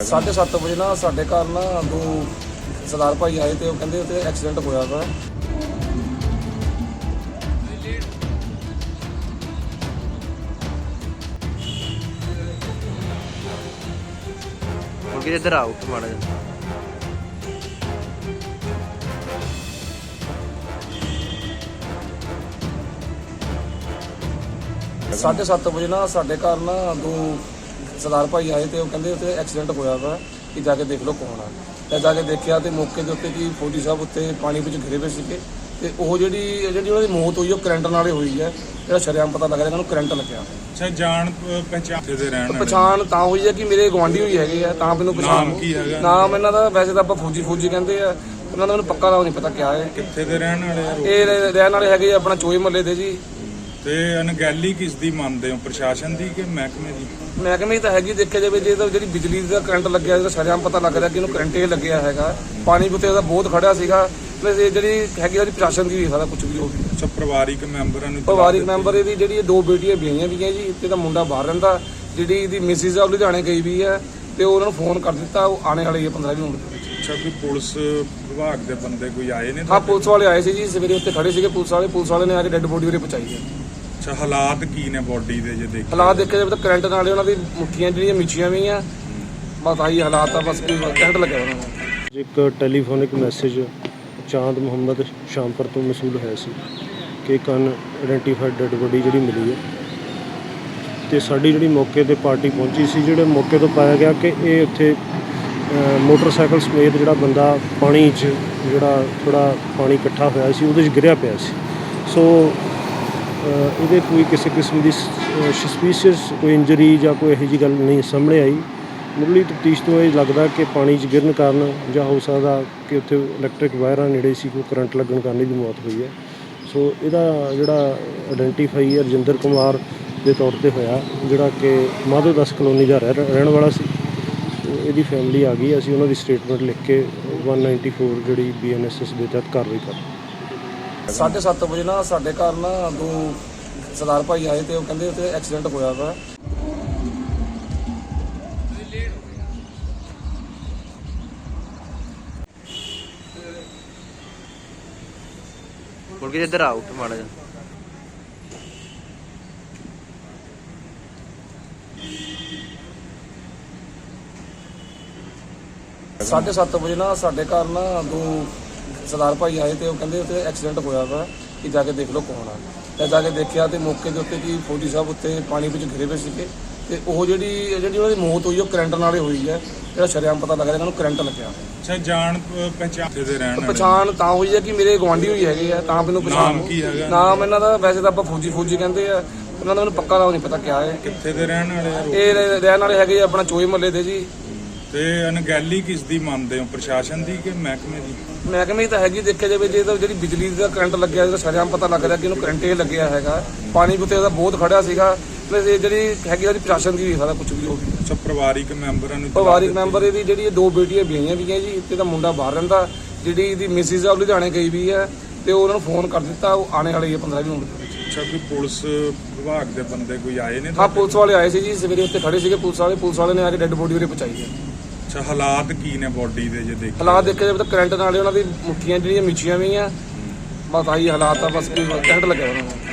7:30 ਵਜੇ ਨਾ ਸਾਡੇ ਘਰ ਨਾ ਦੋ ਸਰਦਾਰ ਭਾਈ ਆਏ ਤੇ ਉਹ ਕਹਿੰਦੇ ਉੱਥੇ ਐਕਸੀਡੈਂਟ ਹੋਇਆ ਵਾ। ਹੁਣ ਕਿ ਇੱਧਰ ਆਓ ਮਾੜਾ ਜਿਹਾ। ਸਾਢੇ ਸੱਤ ਵਜੇ ਨਾ ਸਾਡੇ ਘਰ ਨਾ ਦੋ ਸਰਦਾਰ ਭਾਈ ਆਏ ਤੇ ਉਹ ਕਹਿੰਦੇ ਉੱਥੇ ਐਕਸੀਡੈਂਟ ਹੋਇਆ ਵਾ ਕਿ ਜਾ ਕੇ ਦੇਖ ਲਓ ਕੌਣ ਆ। ਤੇ ਜਾ ਕੇ ਦੇਖਿਆ ਤੇ ਮੌਕੇ ਦੇ ਉੱਤੇ ਕੀ ਫੌਜੀ ਸਾਹਿਬ ਉੱਤੇ ਪਾਣੀ ਵਿੱਚ ਘਿਰੇ ਹੋਏ ਸੀਗੇ ਤੇ ਉਹ ਜਿਹੜੀ ਜਿਹੜੀ ਉਹਨਾਂ ਦੀ ਮੌਤ ਹੋਈ ਉਹ ਕਰੰਟ ਨਾਲੇ ਹੋਈ ਹੈ। ਜਿਹੜਾ ਸ਼ਰੇਆਮ ਪਤਾ ਲੱਗ ਰਿਹਾ ਕਿ ਉਹਨੂੰ ਕਰੰਟ ਲੱਗਿਆ। ਅੱਛਾ ਜਾਣ ਪਹਿਚਾਣ ਦੇ ਰਹਿਣ ਪਛਾਣ ਤਾਂ ਹੋਈ ਹੈ ਕਿ ਮੇਰੇ ਗਵਾਂਢੀ ਹੋਈ ਹੈਗੇ ਆ ਤਾਂ ਮੈਨੂੰ ਪਛਾਣ ਨਾਮ ਕੀ ਹੈਗਾ? ਨਾਮ ਇਹਨਾਂ ਦਾ ਵੈਸੇ ਤਾਂ ਆਪਾਂ ਫੌਜੀ ਫੌਜੀ ਕਹਿੰਦੇ ਆ। ਉਹਨਾਂ ਦਾ ਮੈਨੂੰ ਪੱਕਾ ਨਾਮ ਨਹੀਂ ਪਤਾ ਕਿਆ ਹੈ। ਕਿੱਥੇ ਦੇ ਰਹਿਣ ਵਾਲੇ ਇਹ ਰਹਿ- ਰਹਿਣ ਵਾਲੇ ਹੈਗੇ ਆਪਣਾ ਚੋਏ ਮੱਲੇ ਦੇ ਜੀ। ਤੇ ਅਣਗਹਿਲੀ ਕਿਸ ਦੀ ਮੰਨਦੇ ਹੋ? ਪ੍ਰਸ਼ਾਸਨ ਦੀ ਕਿ ਮਹਿਕਮੇ ਦੀ? ਮਹਿਕਮੇ ਤਾਂ ਹੈਗੀ ਦੇਖਿਆ ਜਾਵੇ ਜੇ ਤਾਂ ਜਿਹੜੀ ਬਿਜਲੀ ਦਾ ਕਰੰਟ ਲੱਗਿਆ ਇਹਦਾ ਸ਼ਰਿਆਮ ਪਤਾ ਲੱਗ ਰਿਹਾ ਕਿ ਇਹਨੂੰ ਕਰੰਟ ਹੀ ਲੱਗਿਆ ਹੈਗਾ। ਪਾਣੀ ਉੱਤੇ ਉਹਦਾ ਬਹੁਤ ਖੜਿਆ ਸੀਗਾ। ਤੇ ਇਹ ਜਿਹੜੀ ਹੈਗੀ ਉਹਦੀ ਪ੍ਰਸ਼ਾਸਨ ਦੀ ਵੀ ਸਾਰਾ ਕੁਝ ਵੀ ਹੋ ਗਿਆ। ਅੱਛਾ ਪਰਿਵਾਰਿਕ ਮੈਂਬਰਾਂ ਨੂੰ ਪਰਿਵਾਰਿਕ ਮੈਂਬਰ ਇਹਦੀ ਜਿਹੜੀ ਇਹ ਦੋ ਬੇਟੀਆਂ ਵਿਆਹੀਆਂ ਵੀ ਹੈ ਜੀ ਤੇ ਦਾ ਮੁੰਡਾ ਬਾਹਰ ਰਹਿੰਦਾ ਜਿਹੜੀ ਇਹਦੀ ਮਿਸਿਸ ਆ ਉਹ ਲੁਧਿਆਣੇ ਗਈ ਵੀ ਹੈ ਤੇ ਉਹਨਾਂ ਨੂੰ ਫੋਨ ਕਰ ਦਿੱਤਾ ਉਹ ਆਣੇ ਵਾਲੇ ਹੈ 15 20 ਮਿੰਟ ਦੇ ਵਿੱਚ। ਅੱਛਾ ਕੋਈ ਪੁਲਿਸ ਵਿਭਾਗ ਦੇ ਬੰਦੇ ਕੋਈ ਆਏ ਨੇ ਹਾਂ ਪੁਲਿਸ ਵਾਲੇ ਆਏ ਸੀ ਜੀ ਸਵੇਰੇ ਉੱਤੇ ਖੜੇ ਸੀਗੇ ਪੁਲਿਸ ਵਾਲੇ ਪੁਲਿਸ ਵਾਲੇ ਨੇ ਆ ਕੇ ਡੈੱਡ ਬੋਡੀ ਉਰੇ ਪਹੁੰਚਾਈ ਹੈ। ਅੱਛਾ ਹਾਲਾਤ ਕੀ ਨੇ ਬੋਡੀ ਦੇ ਜੇ ਦੇਖੀ ਹਾਲਾਤ ਦੇਖਿਆ ਜਾਵੇ ਤਾਂ ਕਰੰਟ ਨਾਲੇ ਉਹਨਾਂ ਦੀ ਮੁੱਠੀਆਂ ਜਿਹੜੀਆਂ ਮਿੱਚੀਆਂ ਵੀ ਆ ਬਸ ਆਹੀ ਹਾਲਾਤ ਆ ਬਸ ਕੋਈ ਕਰੰਟ ਲੱਗਿਆ ਉਹਨਾਂ ਨੂੰ। ਇੱਕ ਟੈਲੀਫੋਨਿਕ ਮੈਸੇਜ ਚਾਂਦ ਮੁਹੰਮਦ ਸ਼ਾਮਪੁਰ ਤੋਂ ਮਸੂਲ ਹੋਇਆ ਸੀ ਕਿ ਇੱਕ ਅਨ ਆਇਡੈਂਟੀਫਾਈਡ ਡੈਡ ਬੋਡੀ ਜਿਹੜੀ ਮਿਲੀ ਹੈ। ਤੇ ਸਾਡੀ ਜਿਹੜੀ ਮੌਕੇ ਤੇ ਪਾਰਟੀ ਪਹੁੰਚੀ ਸੀ ਜਿਹੜੇ ਮੌਕੇ ਤੋਂ ਪਾਇਆ ਗਿਆ ਕਿ ਇਹ ਉੱਥੇ ਮੋਟਰਸਾਈਕਲ ਸਮੇਤ ਜਿਹੜਾ ਬੰਦਾ ਪਾਣੀ 'ਚ ਜਿਹੜਾ ਥੋੜਾ ਪਾਣੀ ਇਕੱਠਾ ਹੋਇਆ ਸੀ ਉਹਦੇ 'ਚ ਗਿਰਿਆ ਪਿਆ ਸੀ। ਸੋ ਇਹਦੇ ਕੋਈ ਕਿਸੇ ਕਿਸਮ ਦੀ ਸਸਪੀਸ਼ੀਅਸ ਕੋਈ ਇੰਜਰੀ ਜਾਂ ਕੋਈ ਇਹੋ ਜਿਹੀ ਗੱਲ ਨਹੀਂ ਸਾਹਮਣੇ ਆਈ। ਮੁੱਢਲੀ ਤਫਤੀਸ਼ ਤੋਂ ਇਹ ਲੱਗਦਾ ਕਿ ਪਾਣੀ 'ਚ ਗਿਰਨ ਕਾਰਨ ਜਾਂ ਹੋ ਸਕਦਾ ਕਿ ਉੱਥੇ ਇਲੈਕਟ੍ਰਿਕ ਵਾਇਰਾਂ ਨੇੜੇ ਸੀ, ਕੋਈ ਕਰੰਟ ਲੱਗਣ ਕਾਰਨ ਇਹਦੀ ਮੌਤ ਹੋਈ ਹੈ। ਸੋ ਇਹਦਾ ਜਿਹੜਾ ਆਇਡੈਂਟੀਫਾਈ ਹੈ ਰਜਿੰਦਰ ਕੁਮਾਰ ਦੇ ਤੌਰ ਤੇ ਹੋਇਆ, ਜਿਹੜਾ ਕਿ ਮਾਧੋ ਦਸ ਕਲੋਨੀ ਦਾ ਰਹਿ- ਰਹਿਣ ਵਾਲਾ ਸੀ। ਇਹਦੀ ਫੈਮਿਲੀ ਆ ਗਈ, ਅਸੀਂ ਉਹਨਾਂ ਦੀ ਸਟੇਟਮੈਂਟ ਲਿਖ ਕੇ 194 ਜਿਹੜੀ ਬੀਐਨਐਸਐਸ ਦੇ ਤਹਿਤ ਕਾਰਵਾਈ ਕਰ ਸਾਢੇ ਸੱਤ ਵਜੇ ਨਾ ਸਾਡੇ ਘਰ ਨਾ ਦੋ ਸਰਦਾਰ ਭਾਈ ਆਏ ਤੇ ਉਹ ਕਹਿੰਦੇ ਉੱਥੇ ਐਕਸੀਡੈਂਟ ਹੋਇਆ ਵਾ। ਹੁਣ ਕਿ ਇੱਧਰ ਆਓ ਮਾੜਾ ਜਿਹਾ। ਸਾਢੇ ਸੱਤ ਵਜੇ ਨਾ ਸਾਡੇ ਘਰ ਨਾ ਦੋ ਸਰਦਾਰ ਭਾਈ ਆਏ ਤੇ ਉਹ ਕਹਿੰਦੇ ਉੱਥੇ ਐਕਸੀਡੈਂਟ ਹੋਇਆ ਵਾ ਕਿ ਜਾ ਕੇ ਦੇਖ ਲਓ ਕੌਣ ਆ। ਤੇ ਜਾ ਕੇ ਦੇਖਿਆ ਤੇ ਮੌਕੇ ਦੇ ਉੱਤੇ ਕੀ ਫੌਜੀ ਸਾਹਿਬ ਉੱਤੇ ਪਾਣੀ ਵਿੱਚ ਘਿਰੇ ਹੋਏ ਸੀਗੇ ਤੇ ਉਹ ਜਿਹੜੀ ਜਿਹੜੀ ਉਹਨਾਂ ਦੀ ਮੌਤ ਹੋਈ ਉਹ ਕਰੰਟ ਨਾਲੇ ਹੋਈ ਹੈ ਜਿਹੜਾ ਸ਼ਰੇਆਮ ਪਤਾ ਲੱਗ ਰਿਹਾ ਕਿ ਉਹਨੂੰ ਕਰੰਟ ਲੱਗਿਆ। ਅੱਛਾ ਜਾਣ ਪਹਿਚਾਣ ਦੇ ਰਹਿਣ ਵਾਲੇ? ਪਛਾਣ ਤਾਂ ਹੋਈ ਹੈ ਕਿ ਮੇਰੇ ਗਵਾਂਢੀ ਹੋਈ ਹੈਗੇ ਆ ਤਾਂ ਮੈਨੂੰ ਪਛਾਣ ਨਾਮ ਕੀ ਹੈਗਾ? ਨਾਮ ਇਹਨਾਂ ਦਾ ਵੈਸੇ ਤਾਂ ਆਪਾਂ ਫੌਜੀ ਫੌਜੀ ਕਹਿੰਦੇ ਆ। ਉਹਨਾਂ ਦਾ ਮੈਨੂੰ ਪੱਕਾ ਨਾਮ ਨਹੀਂ ਪਤਾ ਕਿਆ ਹੈ। ਕਿੱਥੇ ਦੇ ਰਹਿਣ ਵਾਲੇ ਇਹ ਰਹਿ- ਰਹਿਣ ਵਾਲੇ ਹੈਗੇ ਆਪਣਾ ਚੋਏ ਮੱਲੇ ਦੇ ਜੀ। ਤੇ ਅਣਗਹਿਲੀ ਕਿਸ ਦੀ ਮੰਨਦੇ ਹੋ? ਪ੍ਰਸ਼ਾਸਨ ਦੀ ਕਿ ਮਹਿਕਮੇ ਦੀ? ਮਹਿਕਮੇ ਤਾਂ ਹੈਗੀ ਦੇਖਿਆ ਜਾਵੇ ਜੇ ਤਾਂ ਜਿਹੜੀ ਬਿਜਲੀ ਦਾ ਕਰੰਟ ਲੱਗਿਆ ਇਹਦਾ ਸ਼ਰਿਆਮ ਪਤਾ ਲੱਗ ਰਿਹਾ ਕਿ ਇਹਨੂੰ ਕਰੰਟ ਹੀ ਲੱਗਿਆ ਹੈਗਾ। ਪਾਣੀ ਉੱਤੇ ਉਹਦਾ ਬਹੁਤ ਖੜਿਆ ਸੀਗਾ। ਤੇ ਇਹ ਜਿਹੜੀ ਹੈਗੀ ਉਹਦੀ ਪ੍ਰਸ਼ਾਸਨ ਦੀ ਸਾਰਾ ਕੁਝ ਵੀ ਹੋ ਗਿਆ। ਅੱਛਾ ਪਰਿਵਾਰਿਕ ਮੈਂਬਰਾਂ ਨੂੰ ਪਰਿਵਾਰਿਕ ਮੈਂਬਰ ਇਹਦੀ ਜਿਹੜੀ ਇਹ ਦੋ ਬੇਟੀਆਂ ਵਿਆਹੀਆਂ ਵੀ ਹੈ ਜੀ ਤੇ ਦਾ ਮੁੰਡਾ ਬਾਹਰ ਰਹਿੰਦਾ। ਜਿਹੜੀ ਇਹਦੀ ਮਿਸਿਸ ਆ ਉਹ ਲੁਧਿਆਣੇ ਗਈ ਵੀ ਹੈ ਤੇ ਉਹਨਾਂ ਨੂੰ ਫੋਨ ਕਰ ਦਿੱਤਾ ਉਹ ਆਣੇ ਵਾਲੇ ਹੈ 15 20 ਮਿੰਟ ਦੇ ਵਿੱਚ। ਅੱਛਾ ਕੋਈ ਪੁਲਿਸ ਵਿਭਾਗ ਦੇ ਬੰਦੇ ਕੋਈ ਆਏ ਨੇ ਹਾਂ ਪੁਲਿਸ ਵਾਲੇ ਆਏ ਸੀ ਜੀ ਸਵੇਰੇ ਉੱਤੇ ਖੜੇ ਸੀਗੇ ਪੁਲਿਸ ਵਾਲੇ ਪੁਲਿਸ ਵਾਲੇ ਨੇ ਆ ਕੇ ਡੈੱਡ ਬੋਡੀ ਉਰੇ ਪਹੁੰਚਾਈ ਹੈ। ਅੱਛਾ, ਹਾਲਾਤ ਕੀ ਨੇ ਬੋਡੀ ਦੇ ਜੇ ਦੇਖੀ ਹਾਲਾਤ ਦੇਖਿਆ ਜਾਵੇ ਤਾਂ ਕਰੰਟ ਨਾਲੇ ਉਹਨਾਂ ਦੀ ਮੁੱਠੀਆਂ ਜਿਹੜੀਆਂ ਮਿੱਚੀਆਂ ਵੀ ਆ। ਬਸ ਆਹੀ ਹਾਲਾਤ ਆ, ਬਸ ਕੋਈ ਕਰੰਟ ਲੱਗਿਆ ਉਹਨਾਂ ਨੂੰ।